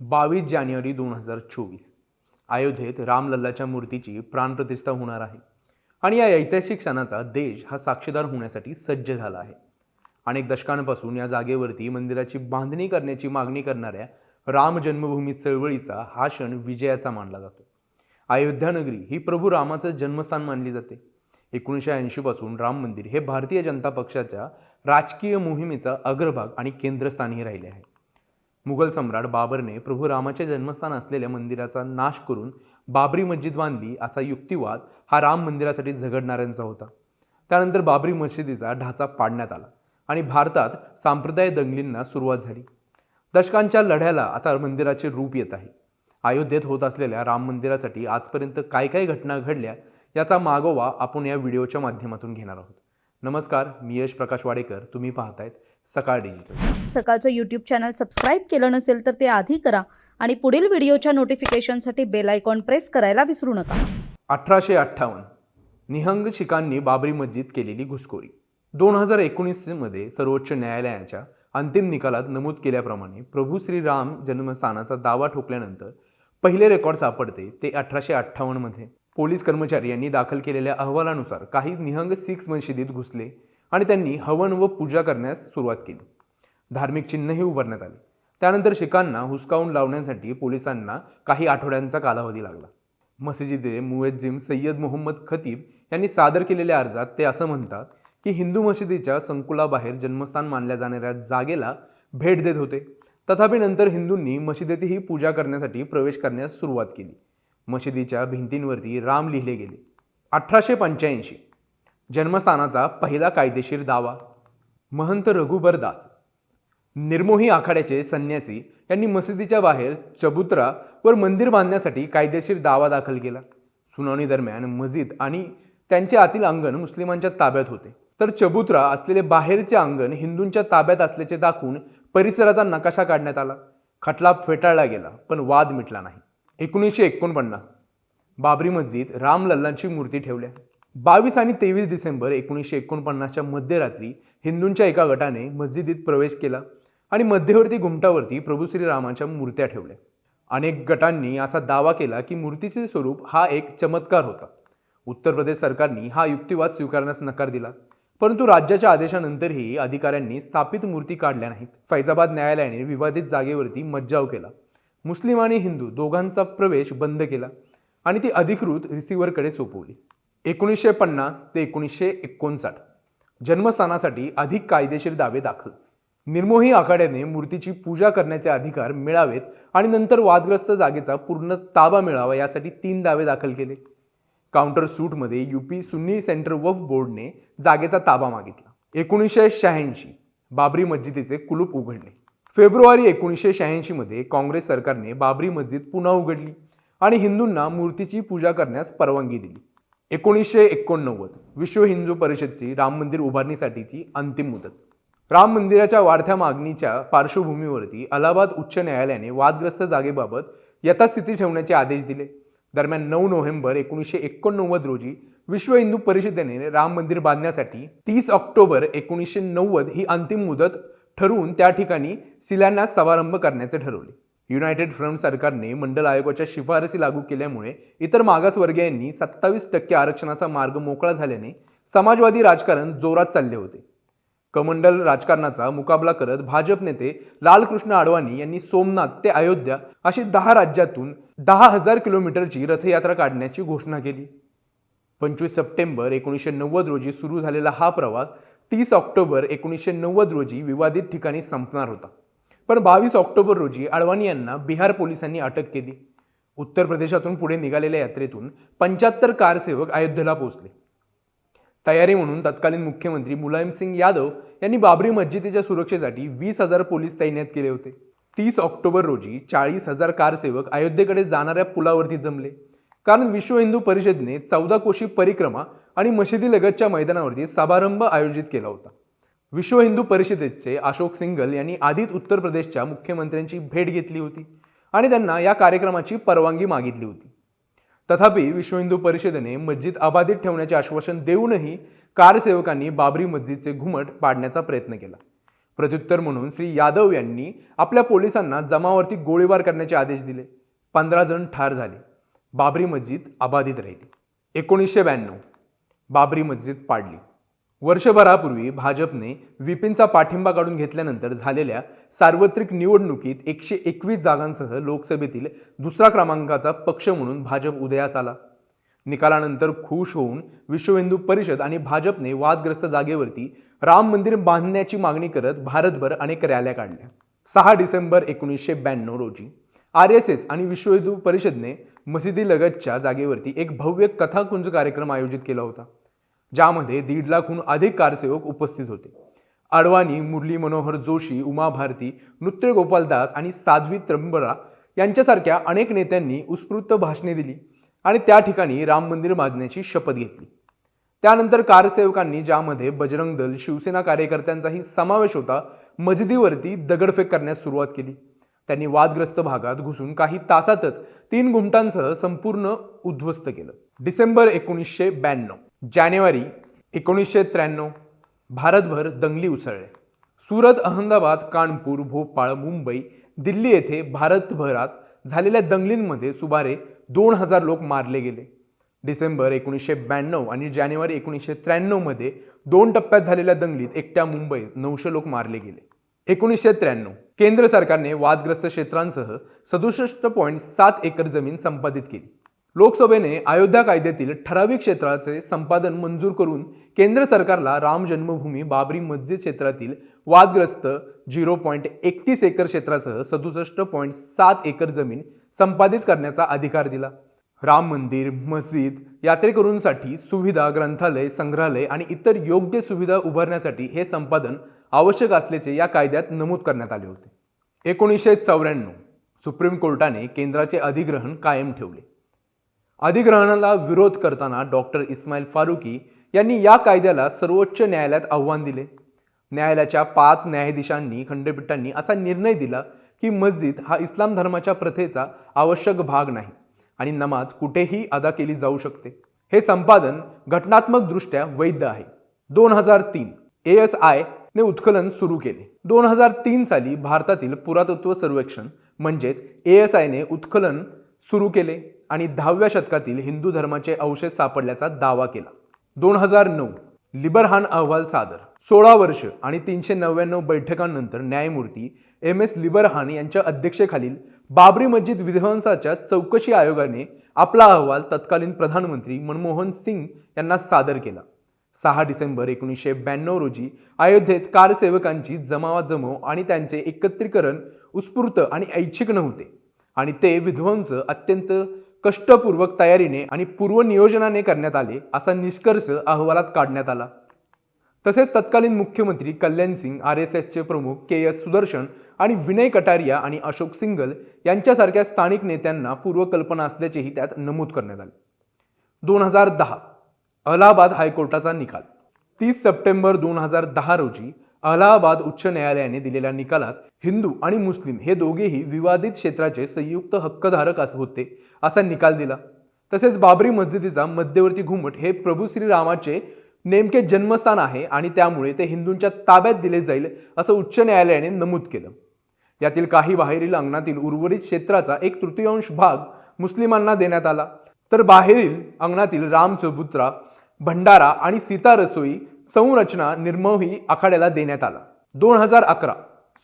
बावीस जानेवारी दोन हजार चोवीस. अयोध्येत रामलल्लाच्या मूर्तीची प्राणप्रतिष्ठा होणार आहे. आणि या ऐतिहासिक क्षणाचा देश हा साक्षीदार होण्यासाठी सज्ज झाला आहे. अनेक दशकांपासून या जागेवरती मंदिराची बांधणी करण्याची मागणी करणाऱ्या राम जन्मभूमी चळवळीचा हा क्षण विजयाचा मानला जातो. अयोध्या नगरी ही प्रभू रामाचं जन्मस्थान मानली जाते. एकोणीसशे ऐंशीपासून राम मंदिर हे भारतीय जनता पक्षाच्या राजकीय मोहिमेचा अग्रभाग आणि केंद्रस्थानी राहिले आहे. मुघल सम्राट बाबरने प्रभू रामाचे जन्मस्थान असलेल्या मंदिराचा नाश करून बाबरी मस्जिद बांधली असा युक्तिवाद हा राम मंदिरासाठी झगडणाऱ्यांचा होता. त्यानंतर बाबरी मशिदीचा ढाचा पाडण्यात आला आणि भारतात सांप्रदाय दंगलींना सुरुवात झाली. दशकांच्या लढ्याला आता मंदिराचे रूप येत आहे. अयोध्येत होत असलेल्या राम मंदिरासाठी आजपर्यंत काय काय घटना घडल्या याचा मागोवा आपण या व्हिडिओच्या माध्यमातून घेणार आहोत. नमस्कार मी यश प्रकाश वाडेकर तुम्ही पाहतायत सकाळ डिजिटल सकाळचं यूट्यूब चॅनल सबस्क्राईब केलं नसेल तर ते आधी करा आणि पुढील व्हिडिओच्या नोटिफिकेशनसाठी बेल आयकॉन प्रेस करायला विसरू नका. अठराशे अठ्ठावन्न निहंग शिखांनी बाबरी मस्जिद केलेली घुसखोरी. दोन हजार एकोणीसमध्ये सर्वोच्च न्यायालयाच्या अंतिम निकालात नमूद केल्याप्रमाणे प्रभू श्रीराम जन्मस्थानाचा दावा ठोकल्यानंतर पहिले रेकॉर्ड सापडते ते अठराशे अठ्ठावन्नमध्ये. पोलीस कर्मचारी यांनी दाखल केलेल्या अहवालानुसार काही निहंग सिख मशिदीत घुसले आणि त्यांनी हवन व पूजा करण्यास सुरुवात केली. धार्मिक चिन्हही उभारण्यात आली. त्यानंतर शिखांना हुसकावून लावण्यासाठी पोलिसांना काही आठवड्यांचा कालावधी लागला. मशिदीचे मुएज्जिम सय्यद मोहम्मद खतीब यांनी सादर केलेल्या अर्जात ते असं म्हणतात की हिंदू मशिदीच्या संकुलाबाहेर जन्मस्थान मानल्या जाणाऱ्या जागेला भेट देत होते. तथापि नंतर हिंदूंनी मशिदीतही पूजा करण्यासाठी प्रवेश करण्यास सुरुवात केली. मशिदीच्या भिंतींवरती राम लिहिले गेले. अठराशे पंच्याऐंशी जन्मस्थानाचा पहिला कायदेशीर दावा महंत रघुबरदास निर्मोही आखाड्याचे संन्यासी यांनी मशिदीच्या बाहेर चबुतरा वर मंदिर बांधण्यासाठी कायदेशीर दावा दाखल केला. सुनावणी दरम्यान मस्जिद आणि त्यांचे आतील अंगण मुस्लिमांच्या ताब्यात होते. तर चबुतरा असलेले बाहेरचे अंगण हिंदूंच्या ताब्यात असल्याचे दाखवून परिसराचा नकाशा काढण्यात आला. खटला फेटाळला गेला पण वाद मिटला नाही. एकोणीसशे एकोणपन्नास बाबरी मस्जिद रामलल्लांची मूर्ती ठेवल्या. बावीस आणि तेवीस डिसेंबर एकोणीसशे एकोणपन्नासच्या मध्यरात्री हिंदूंच्या एका गटाने मस्जिदीत प्रवेश केला आणि मध्यवर्ती घुमटावरती प्रभू श्रीरामाच्या मूर्त्या ठेवल्या. अनेक गटांनी असा दावा केला की मूर्तीचे स्वरूप हा एक चमत्कार होता. उत्तर प्रदेश सरकारने हा युक्तिवाद स्वीकारण्यास नकार दिला. परंतु राज्याच्या आदेशानंतरही अधिकाऱ्यांनी स्थापित मूर्ती काढल्या नाहीत. फैजाबाद न्यायालयाने विवादित जागेवरती मज्जाव केला. मुस्लिम आणि हिंदू दोघांचा प्रवेश बंद केला आणि ती अधिकृत रिसिव्हरकडे सोपवली. एकोणीसशे पन्नास ते एकोणीसशे एकोणसाठ. जन्मस्थानासाठी अधिक कायदेशीर दावे दाखल. निर्मोही आखाड्याने मूर्तीची पूजा करण्याचे अधिकार मिळावेत आणि नंतर वादग्रस्त जागेचा पूर्ण ताबा मिळावा यासाठी तीन दावे दाखल केले. काउंटर सूटमध्ये युपी सुन्नी सेंटर वफ बोर्डने जागेचा ताबा मागितला. एकोणीसशे शहाऐंशी बाबरी मस्जिदीचे कुलूप उघडले. फेब्रुवारी एकोणीसशे शहाऐंशीमध्ये काँग्रेस सरकारने बाबरी मस्जिद पुन्हा उघडली आणि हिंदूंना मूर्तीची पूजा करण्यास परवानगी दिली. एकोणीसशे एकोणनव्वद विश्व हिंदू परिषदची राम मंदिर उभारणीसाठीची अंतिम मुदत. राम मंदिराच्या वाढत्या मागणीच्या पार्श्वभूमीवरती अलाहाबाद उच्च न्यायालयाने वादग्रस्त जागेबाबत यथास्थिती ठेवण्याचे आदेश दिले. दरम्यान नऊ नोव्हेंबर एकोणीसशे एकोणनव्वद रोजी विश्व हिंदू परिषदेने राम मंदिर बांधण्यासाठी तीस ऑक्टोबर एकोणीसशे नव्वद ही अंतिम मुदत ठरवून त्या ठिकाणी शिलान्यास समारंभ करण्याचे ठरवले. युनायटेड फ्रंट सरकारने मंडल आयोगाच्या शिफारसी लागू केल्यामुळे इतर मागासवर्गीयांनी सत्तावीस टक्के आरक्षणाचा मार्ग मोकळा झाल्याने समाजवादी राजकारण जोरात चालले होते. कमंडल राजकारणाचा मुकाबला करत भाजप नेते लालकृष्ण आडवाणी यांनी सोमनाथ ते अयोध्या अशी दहा राज्यातून दहा हजार किलोमीटरची रथयात्रा काढण्याची घोषणा केली. पंचवीस सप्टेंबर एकोणीसशे नव्वद रोजी सुरू झालेला हा प्रवास तीस ऑक्टोबर एकोणीसशे नव्वद रोजी विवादित ठिकाणी संपणार होता. पण बावीस ऑक्टोबर रोजी अडवाणी यांना बिहार पोलिसांनी अटक केली. उत्तर प्रदेशातून पुढे निघालेल्या यात्रेतून पंच्याहत्तर कारसेवक अयोध्येला पोहोचले. तयारी म्हणून तत्कालीन मुख्यमंत्री मुलायमसिंग यादव यांनी बाबरी मस्जिदीच्या सुरक्षेसाठी वीस हजार पोलीस तैनात केले होते. तीस ऑक्टोबर रोजी चाळीस हजार कारसेवक अयोध्येकडे जाणाऱ्या पुलावरती जमले. कारण विश्व हिंदू परिषदेने चौदा कोशी परिक्रमा आणि मशिदीलगतच्या मैदानावरती समारंभ आयोजित केला होता. विश्व हिंदू परिषदेचे अशोक सिंगल यांनी आधीच उत्तर प्रदेशच्या मुख्यमंत्र्यांची भेट घेतली होती आणि त्यांना या कार्यक्रमाची परवानगी मागितली होती. तथापि विश्व हिंदू परिषदेने मस्जिद अबाधित ठेवण्याचे आश्वासन देऊनही कारसेवकांनी बाबरी मस्जिदचे घुमट पाडण्याचा प्रयत्न केला. प्रत्युत्तर म्हणून श्री यादव यांनी आपल्या पोलिसांना जमावरती गोळीबार करण्याचे आदेश दिले. पंधरा जण ठार झाले. बाबरी मस्जिद अबाधित राहिली. एकोणीसशे ब्याण्णव. बाबरी मस्जिद पाडली. वर्षभरापूर्वी भाजपने विपिनचा पाठिंबा काढून घेतल्यानंतर झालेल्या सार्वत्रिक निवडणुकीत एकशे एकवीस जागांसह लोकसभेतील दुसरा क्रमांकाचा पक्ष म्हणून भाजप उदयास आला. निकालानंतर खुश होऊन विश्व हिंदू परिषद आणि भाजपने वादग्रस्त जागेवरती राम मंदिर बांधण्याची मागणी करत भारतभर अनेक रॅल्या काढल्या. सहा डिसेंबर एकोणीसशे ब्याण्णव रोजी आर एस एस आणि विश्व हिंदू परिषदने मशिदीलगतच्या जागेवरती एक भव्य कथाकुंज कार्यक्रम आयोजित केला होता. ज्यामध्ये दीड लाखहून अधिक कारसेवक उपस्थित होते. अडवाणी मुरली मनोहर जोशी उमा भारती नृत्य गोपाल दास आणि साध्वी त्र्यंबरा यांच्यासारख्या अनेक नेत्यांनी उत्स्फूर्त भाषणे दिली आणि त्या ठिकाणी राम मंदिर बांधण्याची शपथ घेतली. त्यानंतर कारसेवकांनी ज्यामध्ये बजरंग दल शिवसेना कार्यकर्त्यांचाही समावेश होता मजिदीवरती दगडफेक करण्यास सुरुवात केली. त्यांनी वादग्रस्त भागात घुसून काही तासातच तीन गुंटांसह संपूर्ण उद्ध्वस्त केलं. डिसेंबर एकोणीसशे ब्याण्णव. जानेवारी एकोणीसशे त्र्याण्णव. भारतभर दंगली उसळले. सुरत अहमदाबाद कानपूर भोपाळ मुंबई दिल्ली येथे भारतभरात झालेल्या दंगलींमध्ये सुमारे दोन हजार लोक मारले गेले. डिसेंबर एकोणीसशे ब्याण्णव आणि जानेवारी एकोणीसशे त्र्याण्णवमध्ये दोन टप्प्यात झालेल्या दंगलीत एकट्या मुंबईत नऊशे लोक मारले गेले. एकोणीसशे त्र्याण्णव. केंद्र सरकारने वादग्रस्त क्षेत्रांसह सदुसष्ट पॉईंट सात एकर जमीन संपादित केली. लोकसभेने अयोध्या कायद्यातील ठराविक क्षेत्राचे संपादन मंजूर करून केंद्र सरकारला राम जन्मभूमी बाबरी मस्जिद क्षेत्रातील वादग्रस्त झिरो पॉईंट एकतीस एकर क्षेत्रासह सदुसष्ट पॉईंट सात एकर जमीन संपादित करण्याचा अधिकार दिला. राम मंदिर मस्जिद यात्रेकरूंसाठी सुविधा ग्रंथालय संग्रहालय आणि इतर योग्य सुविधा उभारण्यासाठी हे संपादन आवश्यक असल्याचे या कायद्यात नमूद करण्यात आले होते. एकोणीसशे चौऱ्याण्णव सुप्रीम कोर्टाने केंद्राचे अधिग्रहण कायम ठेवले. अधिग्रहणाला विरोध करताना डॉक्टर इस्माईल फारुकी यांनी या कायद्याला सर्वोच्च न्यायालयात आव्हान दिले. न्यायालयाच्या पाच न्यायाधीशांनी खंडपीठांनी असा निर्णय दिला की मस्जिद हा इस्लाम धर्माच्या प्रथेचा आवश्यक भाग नाही आणि नमाज कुठेही अदा केली जाऊ शकते. हे संपादन घटनात्मकदृष्ट्या वैध आहे. दोन हजार तीन ए एस आय ने उत्खनन सुरू केले. दोन हजार तीन साली भारतातील पुरातत्व सर्वेक्षण म्हणजेच ए एस आयने उत्खनन सुरू केले. आणि दहाव्या शतकातील हिंदू धर्माचे अवशेष सापडल्याचा दावा केला. दोन हजार नऊ लिबरहान अहवाल सादर. सोळा वर्ष आणि तीनशे नव्याण्णव बैठकांनंतर न्यायमूर्ती एम एस लिबरहान यांच्या अध्यक्षेखालील बाबरी मस्जिद विध्वंसाच्या चौकशी आयोगाने आपला अहवाल तत्कालीन प्रधानमंत्री मनमोहन सिंग यांना सादर केला. सहा डिसेंबर एकोणीसशे ब्याण्णव रोजी अयोध्येत कारसेवकांची जमावाजमव आणि त्यांचे एकत्रीकरण उत्स्फूर्त आणि ऐच्छिक नव्हते आणि ते विध्वंस अत्यंत कष्टपूर्वक तयारीने आणि पूर्वनियोजनाने करण्यात आले असा निष्कर्ष अहवालात काढण्यात आला. तसेच तत्कालीन मुख्यमंत्री कल्याण सिंग आर एस एसचे प्रमुख के एस सुदर्शन आणि विनय कटारिया आणि अशोक सिंगल यांच्यासारख्या स्थानिक नेत्यांना पूर्वकल्पना असल्याचेही त्यात नमूद करण्यात आले. दोन हजार दहा अलाहाबाद हायकोर्टाचा निकाल. तीस सप्टेंबर दोन हजार दहा रोजी अलाहाबाद उच्च न्यायालयाने दिलेल्या निकालात हिंदू आणि मुस्लिम हे दोघेही विवादित क्षेत्राचे संयुक्त हक्कधारक अस होते असा निकाल दिला. तसेच बाबरी मस्जिदीचा मध्यवर्ती घुमट हे प्रभू श्रीरामाचे नेमके जन्मस्थान आहे आणि त्यामुळे ते हिंदूंच्या ताब्यात दिले जाईल असं उच्च न्यायालयाने नमूद केलं. यातील काही बाहेरील अंगणातील उर्वरित क्षेत्राचा एक तृतीयांश भाग मुस्लिमांना देण्यात आला. तर बाहेरील अंगणातील रामचबुत्रा भंडारा आणि सीता रसोई संरचना निर्मोही आखाड्याला देण्यात आला. दोन हजार अकरा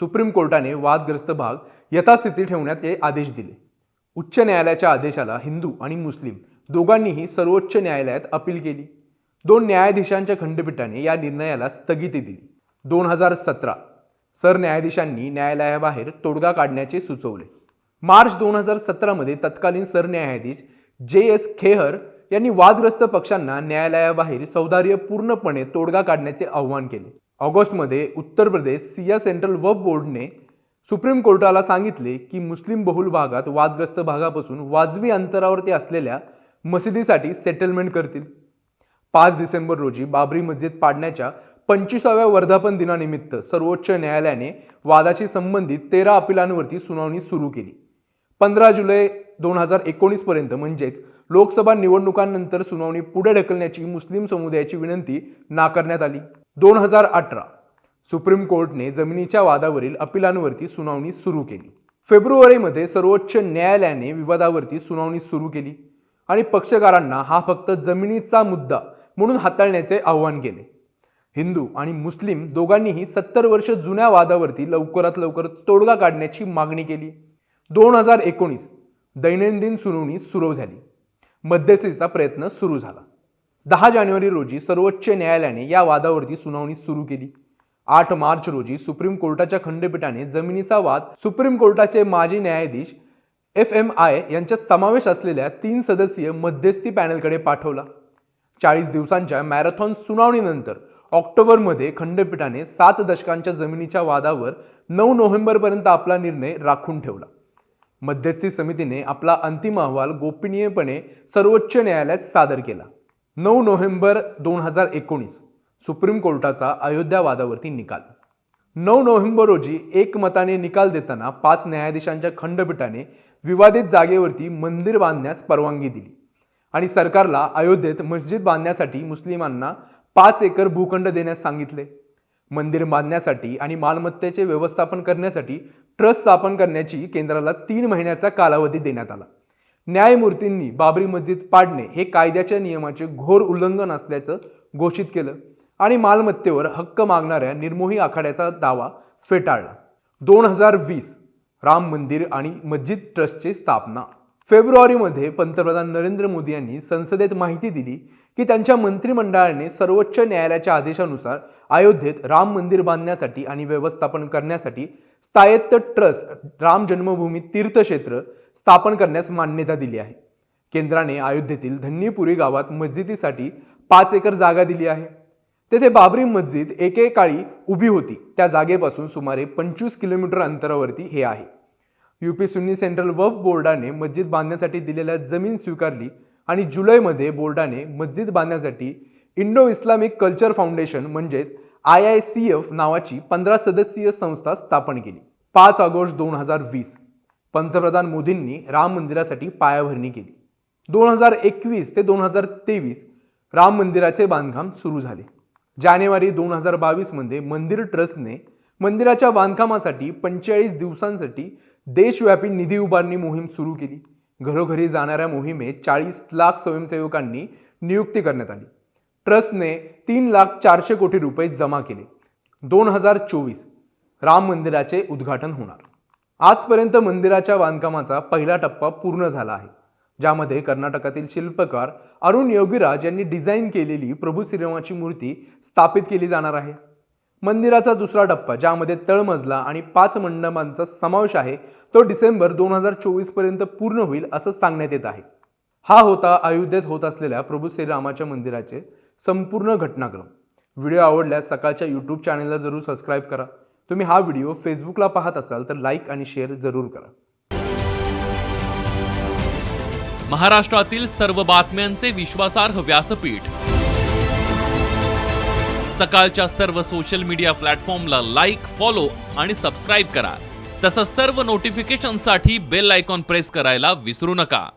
सुप्रीम कोर्टाने वादग्रस्त भाग यथास्थिती ठेवण्याचे आदेश दिले. उच्च न्यायालयाच्या आदेशाला हिंदू आणि मुस्लिम दोघांनीही सर्वोच्च न्यायालयात अपील केली. दोन न्यायाधीशांच्या खंडपीठाने या निर्णयाला स्थगिती दिली. दोन हजार सतरा सरन्यायाधीशांनी न्यायालयाबाहेर तोडगा काढण्याचे सुचवले. मार्च दोन हजार सतरामध्ये तत्कालीन सरन्यायाधीश जे एस खेहर यांनी वादग्रस्त पक्षांना न्यायालयाबाहेर सौदार्य पूर्णपणे तोडगा काढण्याचे आव्हान केले. ऑगस्टमध्ये उत्तर प्रदेश सिया सेंट्रल वब बोर्डने सुप्रीम कोर्टाला सांगितले की मुस्लिम बहुल भागात वादग्रस्त भागापासून वाजवी अंतरावरती असलेल्या मशिदीसाठी सेटलमेंट करतील. पाच डिसेंबर रोजी बाबरी मस्जिद पाडण्याच्या पंचवीसाव्या वर्धापन दिनानिमित्त सर्वोच्च न्यायालयाने वादाशी संबंधित तेरा अपिलांवरती सुनावणी सुरू केली. पंधरा जुलै दोन हजार एकोणीस पर्यंत म्हणजेच लोकसभा निवडणुकांनंतर सुनावणी पुढे ढकलण्याची मुस्लिम समुदायाची विनंती नाकारण्यात आली. दोन हजार अठरा सुप्रीम कोर्टने जमिनीच्या वादावरील अपिलांवरती सुनावणी सुरू केली. फेब्रुवारीमध्ये सर्वोच्च न्यायालयाने विवादावरती सुनावणी सुरू केली आणि पक्षकारांना हा फक्त जमिनीचा मुद्दा म्हणून हाताळण्याचे आव्हान केले. हिंदू आणि मुस्लिम दोघांनीही सत्तर वर्ष जुन्या वादावरती लवकरात लवकर तोडगा काढण्याची मागणी केली. दोन हजार एकोणीस दैनंदिन सुनावणी सुरू झाली. मध्यस्थीचा प्रयत्न सुरू झाला. दहा जानेवारी रोजी सर्वोच्च न्यायालयाने या वादावरती सुनावणी सुरू केली. आठ मार्च रोजी सुप्रीम कोर्टाच्या खंडपीठाने जमिनीचा वाद सुप्रीम कोर्टाचे माजी न्यायाधीश एफ एम आय यांच्या समावेश असलेल्या तीन सदस्यीय मध्यस्थी पॅनलकडे पाठवला. चाळीस दिवसांच्या मॅरेथॉन सुनावणीनंतर ऑक्टोबरमध्ये खंडपीठाने सात दशकांच्या जमिनीच्या वादावर नऊ नोव्हेंबरपर्यंत आपला निर्णय राखून ठेवला. मध्यस्थी समितीने आपला अंतिम अहवाल गोपनीयपणे सर्वोच्च न्यायालयात सादर केला. नऊ नोव्हेंबर दोन हजार एकोणीस सुप्रीम कोर्टाचा अयोध्या वादावरती निकाल. नऊ नोव्हेंबर रोजी एकमताने निकाल देताना पाच न्यायाधीशांच्या खंडपीठाने विवादित जागेवरती मंदिर बांधण्यास परवानगी दिली आणि सरकारला अयोध्येत मस्जिद बांधण्यासाठी मुस्लिमांना पाच एकर भूखंड देण्यास सांगितले. मंदिर बांधण्यासाठी आणि मालमत्तेचे व्यवस्थापन करण्यासाठी ट्रस्ट स्थापन करण्याची केंद्राला तीन महिन्याचा कालावधी देण्यात आला. न्यायमूर्तींनी बाबरी मस्जिद पाडणे हे कायद्याच्या नियमाचे घोर उल्लंघन असल्याचं घोषित केलं आणि मालमत्तेवर हक्क मागणाऱ्या निर्मोही आखाड्याचा दावा फेटाळला. दोन हजार वीस राम मंदिर आणि मस्जिद ट्रस्टची स्थापना. फेब्रुवारीमध्ये पंतप्रधान नरेंद्र मोदी यांनी संसदेत माहिती दिली की त्यांच्या मंत्रिमंडळाने सर्वोच्च न्यायालयाच्या आदेशानुसार अयोध्येत राम मंदिर बांधण्यासाठी आणि व्यवस्थापन करण्यासाठी स्थायत्त ट्रस्ट राम जन्मभूमी तीर्थक्षेत्र स्थापन करण्यास मान्यता दिली आहे. केंद्राने अयोध्येतील धन्नीपुरी गावात मस्जिदीसाठी पाच एकर जागा दिली आहे. तेथे बाबरी मस्जिद एकेकाळी उभी होती. त्या जागेपासून सुमारे पंचवीस किलोमीटर अंतरावरती हे आहे. युपी सुन्नी सेंट्रल वफ बोर्डाने मस्जिद बांधण्यासाठी दिलेल्या जमीन स्वीकारली आणि जुलैमध्ये बोर्डाने मस्जिद बांधण्यासाठी इंडो इस्लामिक कल्चर फाउंडेशन म्हणजेच आय आय सी एफ नावाची पंधरा सदस्यीय संस्था स्थापन केली. पाच ऑगस्ट दोन हजार वीस पंतप्रधान मोदींनी राम मंदिरासाठी पायाभरणी केली. दोन हजार एकवीस ते दोन हजार तेवीस राम मंदिराचे बांधकाम सुरू झाले. जानेवारी दोन हजार बावीसमध्ये मंदिर ट्रस्टने मंदिराच्या बांधकामासाठी पंचेचाळीस दिवसांसाठी देशव्यापी निधी उभारणी मोहीम सुरू केली. घरोघरी जाणाऱ्या मोहिमेत चाळीस लाख स्वयंसेवकांनी नियुक्ती करण्यात आली. ट्रस्टने तीन लाख चारशे कोटी रुपये जमा केले. दोन हजार चोवीस राम मंदिराचे उद्घाटन होणार. आजपर्यंत मंदिराच्या बांधकामाचा पहिला टप्पा पूर्ण झाला आहे. ज्यामध्ये कर्नाटकातील शिल्पकार अरुण योगीराज यांनी डिझाईन केलेली प्रभू श्रीरामाची मूर्ती स्थापित केली जाणार आहे. मंदिराचा दुसरा टप्पा ज्यामध्ये तळमजला आणि पाच मंडपांचा समावेश आहे तो डिसेंबर दोन हजार चोवीसपर्यंत पूर्ण होईल असं सांगण्यात येत आहे. हा होता अयोध्येत होत असलेल्या प्रभू श्रीरामाच्या मंदिराचे संपूर्ण घटनाक्रम. व्हिडिओ आवडल्यास सकाळच्या यूट्यूब चॅनलला जरूर सबस्क्राईब करा. तुम्ही हा व्हिडिओ फेसबुकला पाहत असाल तर लाईक आणि शेअर जरूर करा. महाराष्ट्रातील सर्व बातम्यांचे विश्वासार्ह व्यासपीठ. सकाळच्या सर्व सोशल मीडिया प्लॅटफॉर्मला लाईक फॉलो आणि सबस्क्राईब करा. तसंच सर्व नोटिफिकेशनसाठी बेल आयकॉन प्रेस करायला विसरू नका.